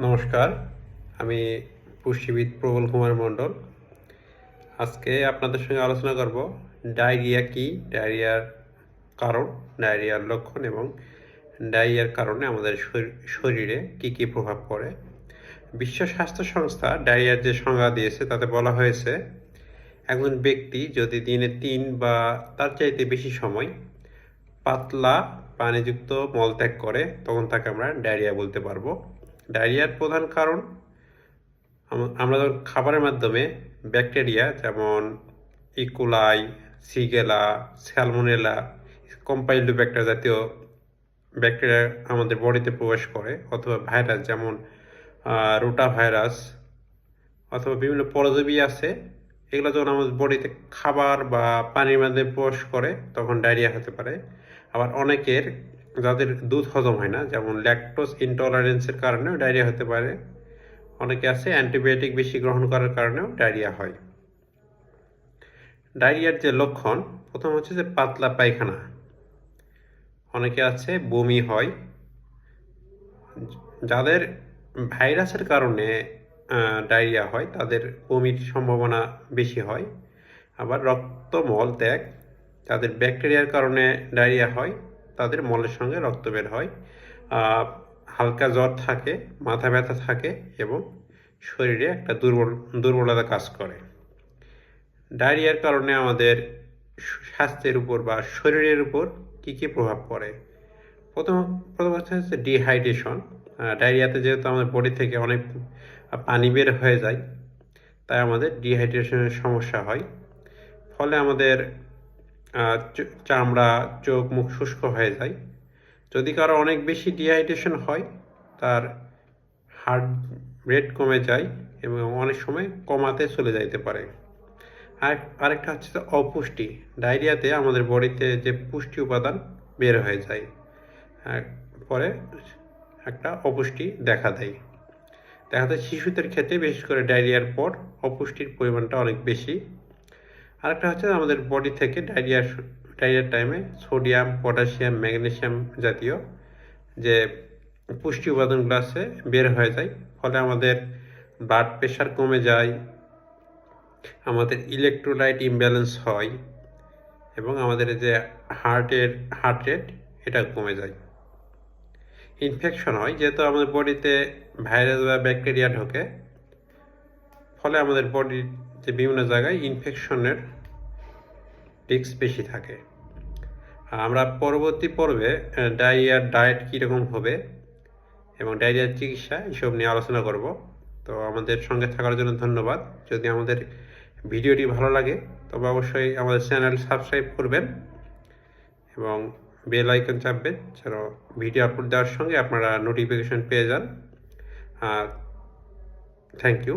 নমস্কার, আমি পুষ্টিবিদ প্রবল কুমার মণ্ডল। আজকে আপনাদের সঙ্গে আলোচনা করব ডায়রিয়া কি, ডায়রিয়ার কারণ, ডায়রিয়ার লক্ষণ এবং ডায়রিয়ার কারণে আমাদের শরী- শরীরে কি কি প্রভাব পড়ে। বিশ্ব স্বাস্থ্য সংস্থা ডায়রিয়ার যে সংজ্ঞা দিয়েছে, তাতে বলা হয়েছে, একজন ব্যক্তি যদি দিনে তিন বা তার চাইতে বেশি সময় পাতলা পানিযুক্ত মল ত্যাগ করে, তখন তাকে আমরা ডায়রিয়া বলতে পারব। ডায়রিয়ার প্রধান কারণ আমরা যখন খাবারের মাধ্যমে ব্যাকটেরিয়া যেমন ইকুলাই সিগেলা স্যালমোনেলা কম্পাইল্ড ব্যাকটেরিয়া জাতীয় ব্যাকটেরিয়া আমাদের বডিতে প্রবেশ করে, অথবা ভাইরাস যেমন রোটা ভাইরাস অথবা বিভিন্ন পরজীবী আছে, এগুলো যখন আমাদের বডিতে খাবার বা পানির মাধ্যমে প্রবেশ করে, তখন ডায়রিয়া হতে পারে। আবার অনেকের যাদের দুধ হজম হয় না, যেমন ল্যাকটোজ ইনটলারেন্সের কারণেও ডায়রিয়া হতে পারে। অনেকে আছে অ্যান্টিবায়োটিক বেশি গ্রহণ করার কারণেও ডায়রিয়া হয়। ডায়রিয়ার যে লক্ষণ, প্রথম হচ্ছে যে পাতলা পায়খানা। অনেকে আছে বমি হয়। যাদের ভাইরাসের কারণে ডায়রিয়া হয়, তাদের বমির সম্ভাবনা বেশি হয়। আবার রক্ত মল ত্যাগ, যাদের ব্যাকটেরিয়ার কারণে ডায়রিয়া হয়। তাদের মলের সঙ্গে রক্ত বের হয়। হালকা জ্বর থাকে, মাথা ব্যথা থাকে এবং শরীরে একটা দুর্বল, দুর্বলতা কাজ করে। ডায়রিয়ার কারণে আমাদের স্বাস্থ্যের উপর বা শরীরের উপর কী কী প্রভাব পড়ে? প্রথম প্রথম হচ্ছে হচ্ছে ডিহাইড্রেশন। ডায়রিয়াতে যেহেতু আমাদের বডি থেকে অনেক পানি বের হয়ে যায়, তাই আমাদের ডিহাইড্রেশনের সমস্যা হয়। ফলে আমাদের চামড়া, চোখ, মুখ শুষ্ক হয়ে যায়। যদি কারও অনেক বেশি ডিহাইড্রেশন হয়, তার হার্ট রেট কমে যায় এবং অনেক সময় কমাতে চলে যাইতে পারে। আর আরেকটা হচ্ছে অপুষ্টি। ডায়রিয়াতে আমাদের বডিতে যে পুষ্টি উপাদান বের হয়ে যায় পরে একটা অপুষ্টি দেখা দেয়। দেখা যায় শিশুদের ক্ষেত্রে বিশেষ করে ডায়রিয়ার পর অপুষ্টির পরিমাণটা অনেক বেশি। আরেকটা হচ্ছে আমাদের বডি থেকে ডায়রিয়া ডায়রিয়ার টাইমে সোডিয়াম পটাশিয়াম ম্যাগনেসিয়াম জাতীয় যে পুষ্টি উপাদানগুলো আছে বের হয়ে যায়। ফলে আমাদের ব্লাড প্রেশার কমে যায়, আমাদের ইলেকট্রোলাইট ইমব্যালেন্স হয় এবং আমাদের যে হার্টের হার্ট রেট এটা কমে যায়। ইনফেকশন হয়, যেহেতু আমাদের বডিতে ভাইরাস বা ব্যাকটেরিয়া ঢোকে ফলে আমাদের বডির যে বিভিন্ন জায়গায় ইনফেকশনের রিস্ক বেশি থাকে। আমরা পরবর্তী পর্বে ডায়রিয়ার ডায়েট কীরকম হবে এবং ডায়রিয়ার চিকিৎসা এসব নিয়ে আলোচনা করব। তো আমাদের সঙ্গে থাকার জন্য ধন্যবাদ। যদি আমাদের ভিডিওটি ভালো লাগে, তবে অবশ্যই আমাদের চ্যানেল সাবস্ক্রাইব করবেন এবং বেল আইকন চাপবেন যেন ভিডিও আপলোড দেওয়ার সঙ্গে আপনারা নোটিফিকেশন পেয়ে যান। Thank you